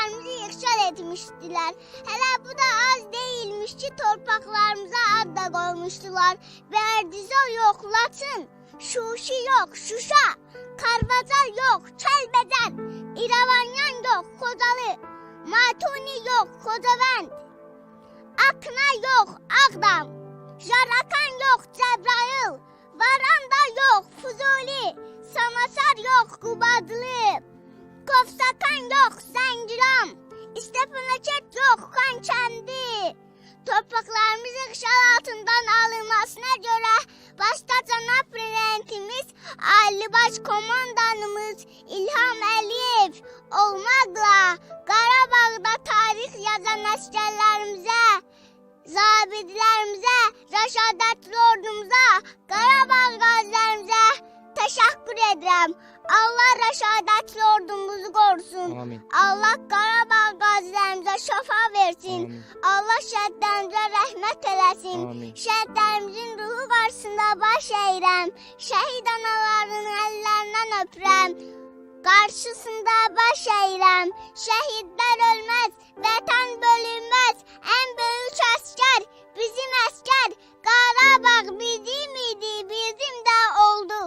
torpaqlarımızı yıxşal etmişdilər. Hələ bu da az değilmiş ki, torpaqlarımıza ad da qoymuşdular. Bərdizo yox, Laçın, Şuşi yox, Şuşa, Karvacar yox, Kəlbəcər, İrəvanyan yox, Xocalı, Matuni yox, Xocavənd, Akna yox, Ağdam, Jarakan yox, Cəbrayıl, Varanda yox, Fuzuli, Samaçar yox, Qubadlı, Kofsakan yox, Zəngiram, İstəpənəkət yox, Xankəndi. Topraklarımızın işğal altından alınmasına görə başta cənab prezidentimiz Ali Baş Komandanımız İlham Əliyev olmaqla Qarabağda tarix yazan əsgərlərimizə, zabitlərimizə, rəşadətli ordumuza, Qarabağ qazilərimizə təşəkkür edirəm. Allah rəşadətli ordumuzu qorusun. Amin. Allah Qarabağ qazilərimizə şəfa versin. Amin. Allah şəhidlərimizə rəhmət eləsin. Amin. Şəhidlərimizin ruhu qarşısında baş əyirəm. Şəhid analarının əllərindən öpürəm. Qarşısında baş əyirəm. Şəhidlər.